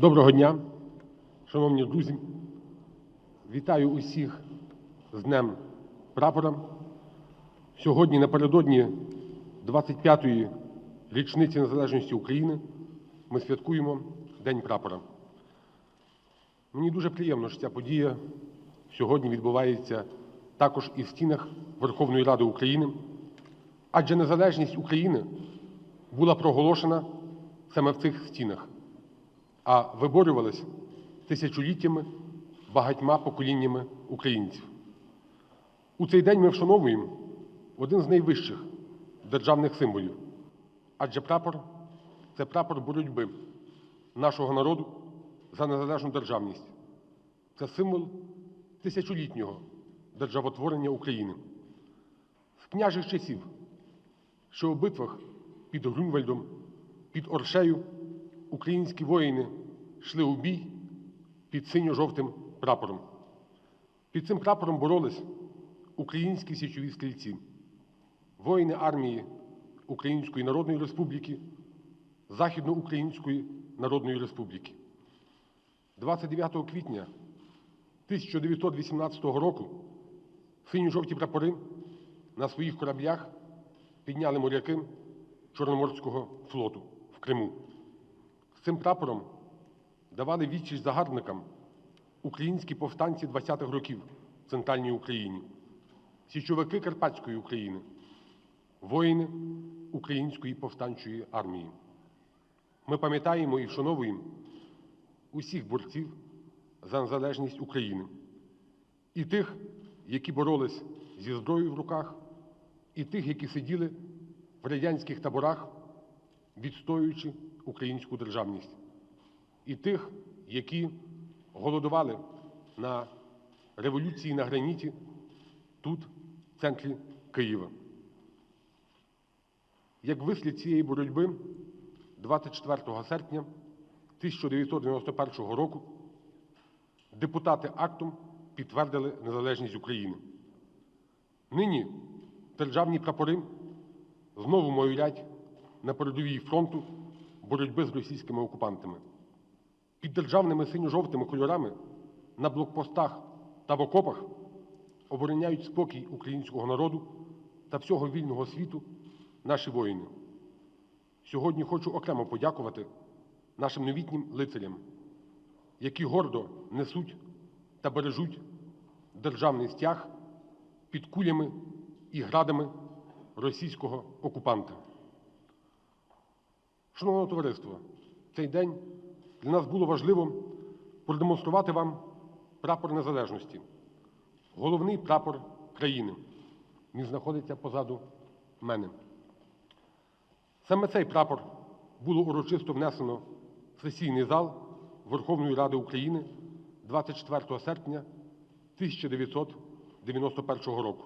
Доброго дня, шановні друзі. Вітаю усіх з Днем Прапора. Сьогодні, напередодні 25-ї річниці незалежності України, ми святкуємо День Прапора. Мені дуже приємно, що ця подія сьогодні відбувається також і в стінах Верховної Ради України, адже незалежність України була проголошена саме в цих стінах, а виборювалась тисячоліттями багатьма поколіннями українців. У цей день ми вшановуємо один з найвищих державних символів, адже прапор це прапор боротьби нашого народу за незалежну державність. Це символ тисячолітнього державотворення України. З княжих часів, що у битвах під Грунвальдом, під Оршею українські воїни йшли у бій під синьо-жовтим прапором. Під цим прапором боролись українські січові стрільці, воїни армії Української Народної Республіки, Західноукраїнської Народної Республіки. 29 квітня 1918 року синьо-жовті прапори на своїх кораблях підняли моряки Чорноморського флоту в Криму. Цим прапором давали відсіч загарбникам українські повстанці 20-х років в Центральній Україні, січовики Карпатської України, воїни Української повстанчої армії. Ми пам'ятаємо і вшановуємо усіх борців за незалежність України, і тих, які боролись зі зброєю в руках, і тих, які сиділи в радянських таборах, відстоюючи українську державність, і тих, які голодували на революції на граніті тут, в центрі Києва. Як вислід цієї боротьби, 24 серпня 1991 року депутати актом підтвердили незалежність України. Нині державні прапори знову майорять на передовій фронту боротьби з російськими окупантами. Під державними синьо-жовтими кольорами на блокпостах та в окопах обороняють спокій українського народу та всього вільного світу наші воїни. Сьогодні хочу окремо подякувати нашим новітнім лицарям, які гордо несуть та бережуть державний стяг під кулями і градами російського окупанта. Шановне товариство, цей день для нас було важливо продемонструвати вам прапор незалежності, головний прапор країни. Він знаходиться позаду мене. Саме цей прапор було урочисто внесено в сесійний зал Верховної Ради України 24 серпня 1991 року.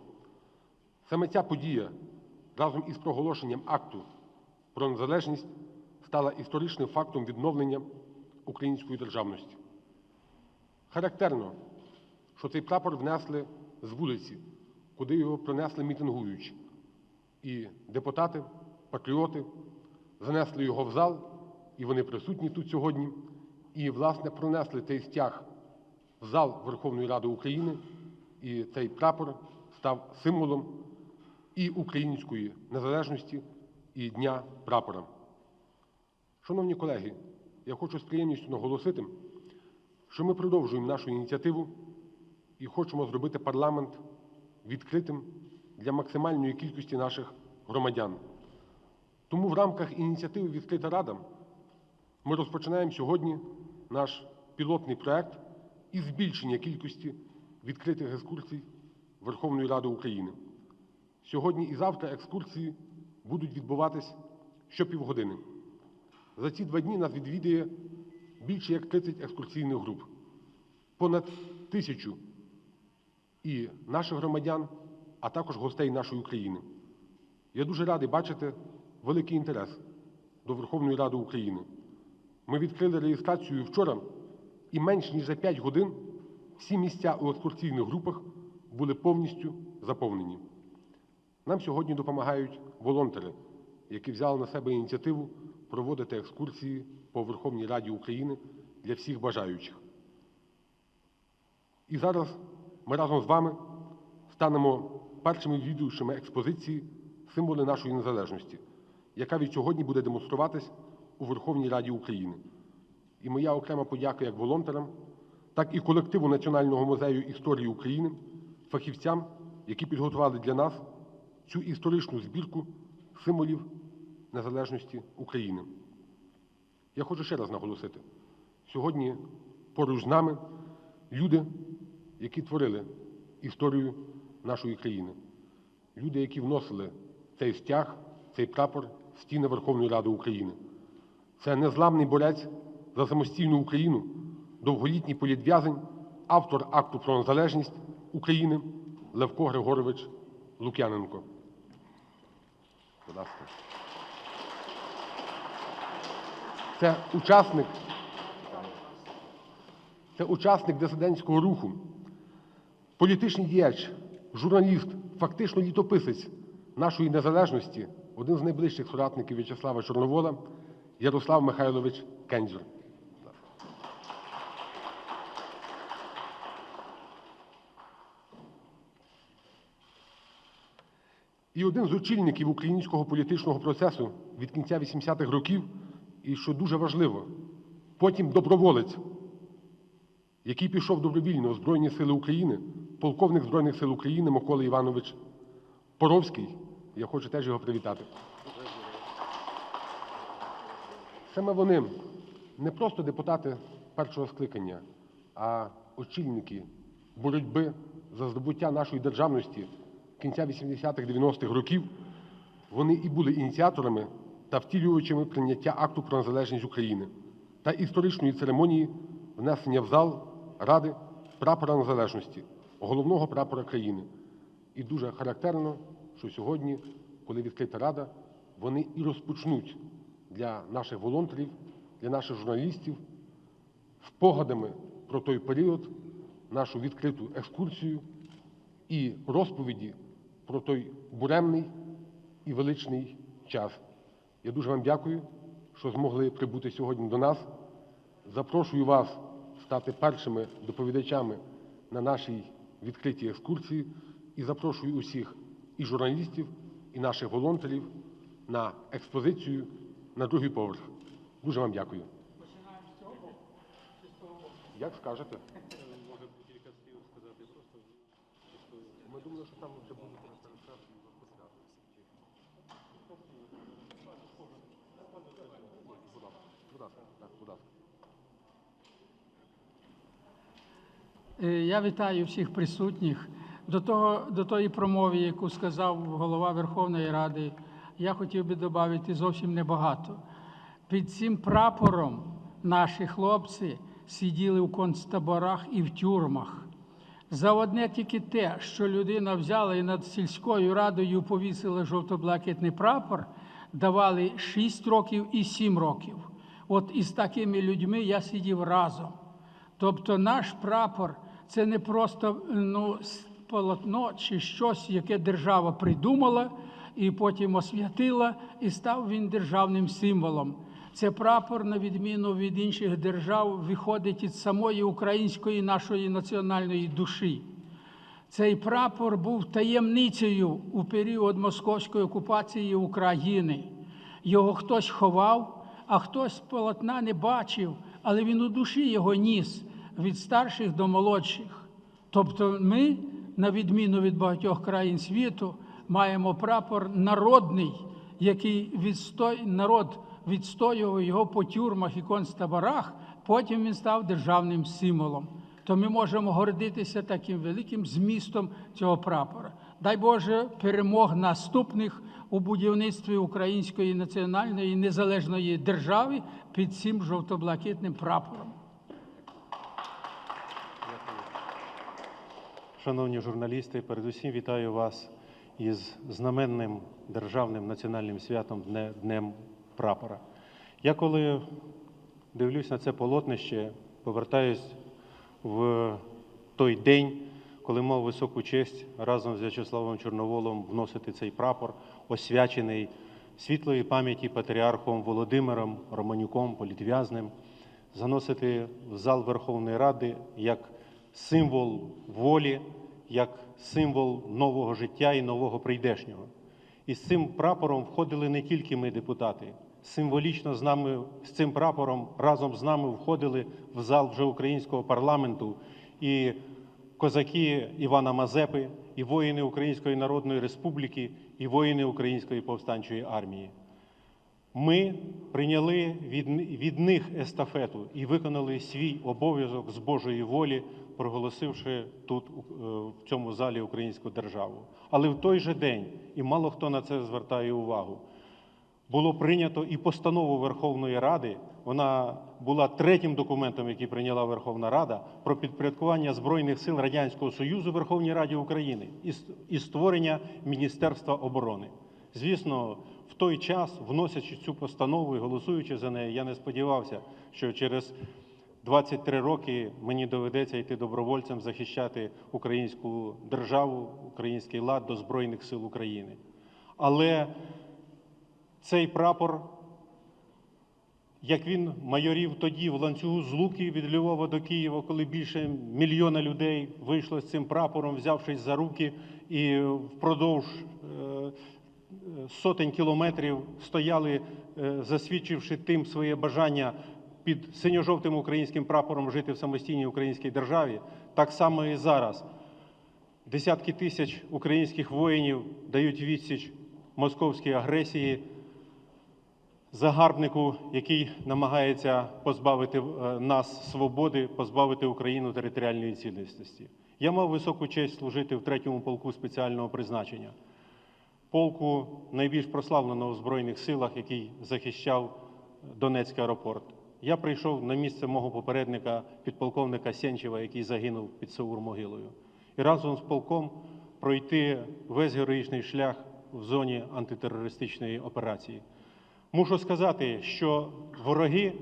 Саме ця подія разом із проголошенням акту про незалежність стала історичним фактом відновлення української державності. Характерно, що цей прапор внесли з вулиці, куди його принесли мітингуючі. І депутати, патріоти занесли його в зал, і вони присутні тут сьогодні, і, власне, пронесли цей стяг в зал Верховної Ради України, і цей прапор став символом і української незалежності, і Дня прапора. Шановні колеги, я хочу з приємністю наголосити, що ми продовжуємо нашу ініціативу і хочемо зробити парламент відкритим для максимальної кількості наших громадян. Тому в рамках ініціативи Відкрита Рада ми розпочинаємо сьогодні наш пілотний проект із збільшення кількості відкритих екскурсій Верховної Ради України. Сьогодні і завтра екскурсії будуть відбуватись щопівгодини. За ці два дні нас відвідує більше як 30 екскурсійних груп, понад тисячу і наших громадян, а також гостей нашої країни. Я дуже радий бачити великий інтерес до Верховної Ради України. Ми відкрили реєстрацію вчора, і менш ніж за 5 годин всі місця у екскурсійних групах були повністю заповнені. Нам сьогодні допомагають волонтери, які взяли на себе ініціативу проводити екскурсії по Верховній Раді України для всіх бажаючих. І зараз ми разом з вами станемо першими відвідувачами експозиції символи нашої незалежності, яка від сьогодні буде демонструватись у Верховній Раді України. І моя окрема подяка як волонтерам, так і колективу Національного музею історії України, фахівцям, які підготували для нас цю історичну збірку символів незалежності України. Я хочу ще раз наголосити: сьогодні поруч з нами люди, які творили історію нашої країни, люди, які вносили цей стяг, цей прапор в стіни Верховної Ради України. Це незламний борець за самостійну Україну, довголітній політв'язень, автор акту про незалежність України Левко Григорович Лук'яненко. Будь ласка. Це учасник, це учасник дисидентського руху, політичний діяч, журналіст, фактично літописець нашої незалежності, один з найближчих соратників В'ячеслава Чорновола, Ярослав Михайлович Кензюр. І один з очільників українського політичного процесу від кінця 80-х років, і що дуже важливо, потім доброволець, який пішов добровільно у Збройні Сили України, полковник Збройних сил України Микола Іванович Поровський. Я хочу теж його привітати. Саме вони не просто депутати першого скликання, а очільники боротьби за здобуття нашої державності кінця 80-х, 90-х років. Вони і були ініціаторами та втілювачами прийняття акту про незалежність України та історичної церемонії внесення в зал Ради прапора незалежності, головного прапора країни. І дуже характерно, що сьогодні, коли відкрита рада, вони і розпочнуть для наших волонтерів, для наших журналістів спогадами про той період нашу відкриту екскурсію і розповіді про той буремний і величний час. Я дуже вам дякую, що змогли прибути сьогодні до нас. Запрошую вас стати першими доповідачами на нашій відкритій екскурсії і запрошую усіх і журналістів, і наших волонтерів на експозицію на другий поверх. Дуже вам дякую. Починаємо з цього? Як скажете? Може кілька слів сказати просто Ми думали, що там вже буде розказувати. Будь Е, Я вітаю всіх присутніх. До, того, до тої промови, яку сказав голова Верховної Ради, я хотів би додати зовсім небагато. Під цим прапором наші хлопці сиділи в концтаборах і в тюрмах. За одне тільки те, що людина взяла і над сільською радою повісила жовто-блакитний прапор, давали 6 років і 7 років. От із такими людьми я сидів разом. Тобто наш прапор це не просто ну, полотно чи щось, яке держава придумала і потім освятила, і став він державним символом. Це прапор, на відміну від інших держав, виходить із самої української нашої національної душі. Цей прапор був таємницею у період московської окупації України. Його хтось ховав, а хтось полотна не бачив, але він у душі його ніс від старших до молодших. Тобто ми, на відміну від багатьох країн світу, маємо прапор народний, який відстой... народ відстоював його по тюрмах і концтаборах, потім він став державним символом. То ми можемо гордитися таким великим змістом цього прапора. Дай Боже перемог наступних у будівництві української національної незалежної держави під цим жовто-блакитним прапором. Шановні журналісти, передусім вітаю вас із знаменним державним національним святом Днем Прапора. Я коли дивлюсь на це полотнище, повертаюсь в той день, коли мав високу честь разом з В'ячеславом Чорноволом вносити цей прапор, освячений світлої пам'яті патріархом Володимиром Романюком, політв'язним. заносити в зал Верховної Ради як символ волі, як символ нового життя і нового прийдешнього. І з цим прапором входили не тільки ми, депутати. Символічно з нами з цим прапором разом з нами входили в зал вже українського парламенту і козаки Івана Мазепи, і воїни Української Народної Республіки, і воїни Української повстанчої армії. Ми прийняли від, від них естафету і виконали свій обов'язок з Божої волі, проголосивши тут е, в цьому залі українську державу. Але в той же день, і мало хто на це звертає увагу, було прийнято і постанову Верховної Ради. Вона була третім документом, який прийняла Верховна Рада, про підпорядкування Збройних сил Радянського Союзу Верховній Раді України і створення Міністерства оборони. Звісно, в той час, вносячи цю постанову і голосуючи за неї, я не сподівався, що через 23 роки мені доведеться йти добровольцем захищати українську державу, український лад до Збройних сил України. Але цей прапор, як він майорів тоді в ланцюгу з Луки від Львова до Києва, коли більше мільйона людей вийшло з цим прапором, взявшись за руки, і впродовж е, сотень кілометрів стояли, е, засвідчивши тим своє бажання під синьо-жовтим українським прапором жити в самостійній українській державі, так само і зараз. Десятки тисяч українських воїнів дають відсіч московській агресії, загарбнику, який намагається позбавити е, нас свободи, позбавити Україну територіальної цілісності. Я мав високу честь служити в третьому полку спеціального призначення, полку найбільш прославленого в Збройних силах, який захищав Донецький аеропорт. Я прийшов на місце мого попередника, підполковника Сенчева, який загинув під Саур-могилою. І разом з полком пройти весь героїчний шлях в зоні антитерористичної операції. Мушу сказати, що вороги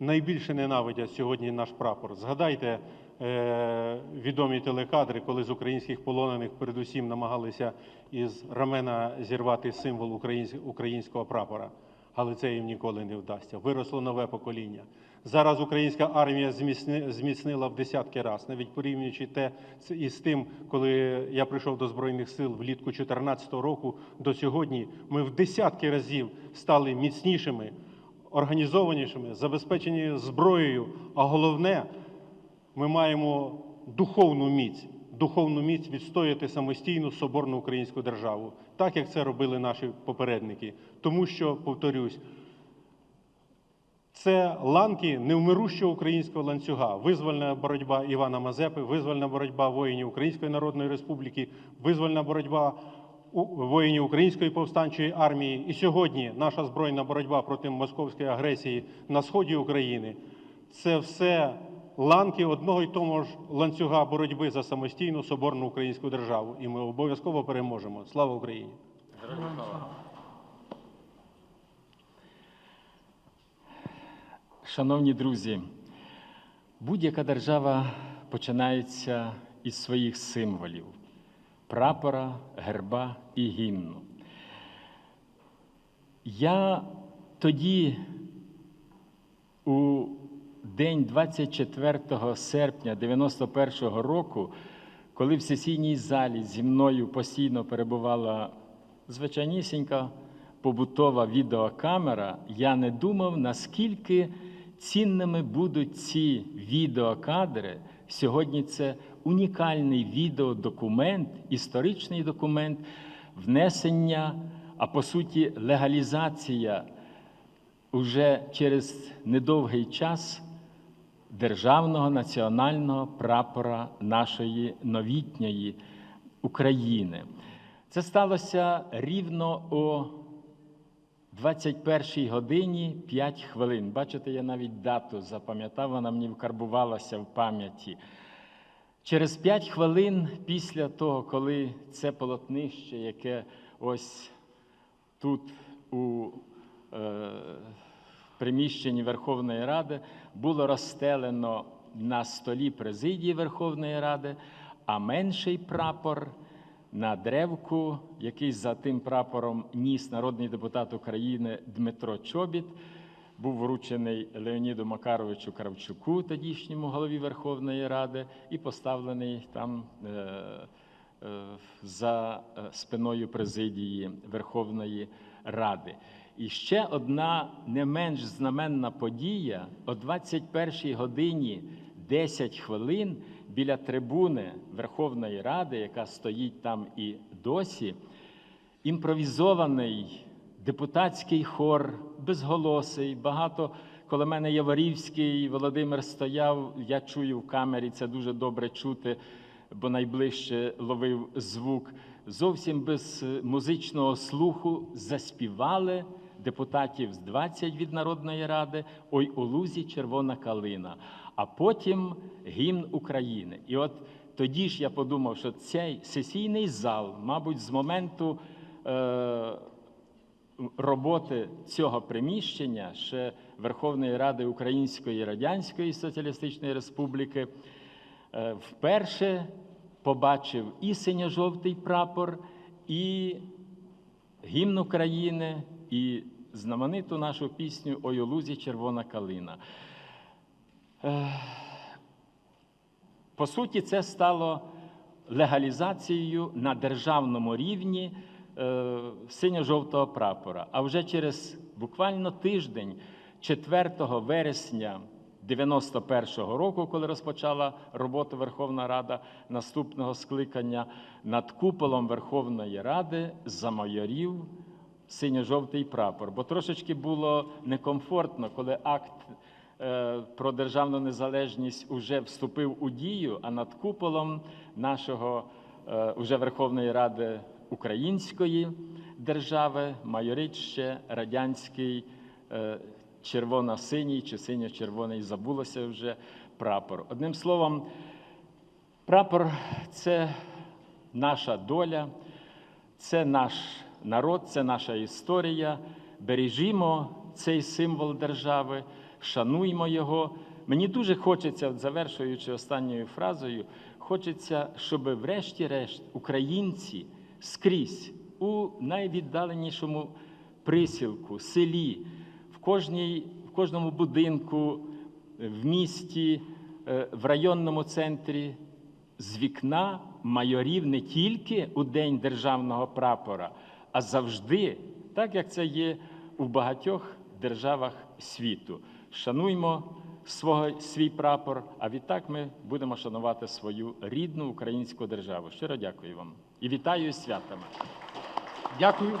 найбільше ненавидять сьогодні наш прапор. Згадайте е, відомі телекадри, коли з українських полонених передусім намагалися із рамена зірвати символ українсь- українського прапора. Але це їм ніколи не вдасться. Виросло нове покоління. Зараз українська армія зміцни- зміцнила в десятки разів, навіть порівнюючи те із тим, коли я прийшов до Збройних сил влітку 2014 року до сьогодні, ми в десятки разів стали міцнішими, організованішими, забезпечені зброєю. А головне, ми маємо духовну міць, духовну міць відстояти самостійну соборну українську державу, так як це робили наші попередники. Тому що, повторюсь, це ланки невмирущого українського ланцюга, визвольна боротьба Івана Мазепи, визвольна боротьба воїнів Української Народної Республіки, визвольна боротьба воїнів Української повстанчої армії. І сьогодні наша збройна боротьба проти московської агресії на сході України це все ланки одного й того ж ланцюга боротьби за самостійну соборну українську державу. І ми обов'язково переможемо. Слава Україні! Шановні друзі, будь-яка держава починається із своїх символів прапора, герба і гімну. Я тоді, у день 24 серпня 91-го року, коли в сесійній залі зі мною постійно перебувала звичайнісінька побутова відеокамера, я не думав, наскільки цінними будуть ці відеокадри. Сьогодні це унікальний відеодокумент, історичний документ внесення, а по суті, легалізація уже через недовгий час державного національного прапора нашої новітньої України. Це сталося рівно о 21 годині 5 хвилин. Бачите, я навіть дату запам'ятав, вона мені вкарбувалася в пам'яті. Через 5 хвилин після того, коли це полотнище, яке ось тут у е, приміщенні Верховної Ради було розстелено на столі президії Верховної Ради, а менший прапор на древку, який за тим прапором ніс народний депутат України Дмитро Чобіт, був вручений Леоніду Макаровичу Кравчуку, тодішньому голові Верховної Ради, і поставлений там е, е, за е, спиною президії Верховної Ради. І ще одна не менш знаменна подія о 21 годині 10 хвилин біля трибуни Верховної Ради, яка стоїть там і досі, імпровізований депутатський хор, безголосий, багато. Коло мене Яворівський, Володимир стояв, я чую в камері, це дуже добре чути, бо найближче ловив звук. Зовсім без е, музичного слуху заспівали депутатів з 20 від Народної Ради Ой у лузі червона калина, а потім гімн України. І от тоді ж я подумав, що цей сесійний зал, мабуть, з моменту. Е- роботи цього приміщення ще Верховної Ради Української Радянської Соціалістичної Республіки е, вперше побачив і синьо-жовтий прапор, і гімн України, і знамениту нашу пісню Ой у лузі червона калина. Е, По суті, це стало легалізацією на державному рівні е, синьо-жовтого прапора. А вже через буквально тиждень, 4 вересня 91-го року, коли розпочала роботу Верховна Рада наступного скликання, над куполом Верховної Ради замайорів синьо-жовтий прапор. Бо трошечки було некомфортно, коли акт е, про державну незалежність уже вступив у дію, а над куполом нашого е, уже Верховної Ради Української держави майорить ще радянський е, червоно-синій чи синьо-червоний, забулося вже прапор. Одним словом, прапор це наша доля, це наш народ, це наша історія. Бережімо цей символ держави, шануймо його. Мені дуже хочеться, завершуючи останньою фразою, хочеться, щоб врешті-решт українці скрізь у найвіддаленішому присілку, селі, в, кожній, в кожному будинку, в місті, е, в районному центрі з вікна майорів не тільки у День державного прапора, а завжди, так як це є у багатьох державах світу. Шануймо свого, свій прапор, а відтак ми будемо шанувати свою рідну українську державу. Щиро дякую вам і вітаю з святами. Дякую.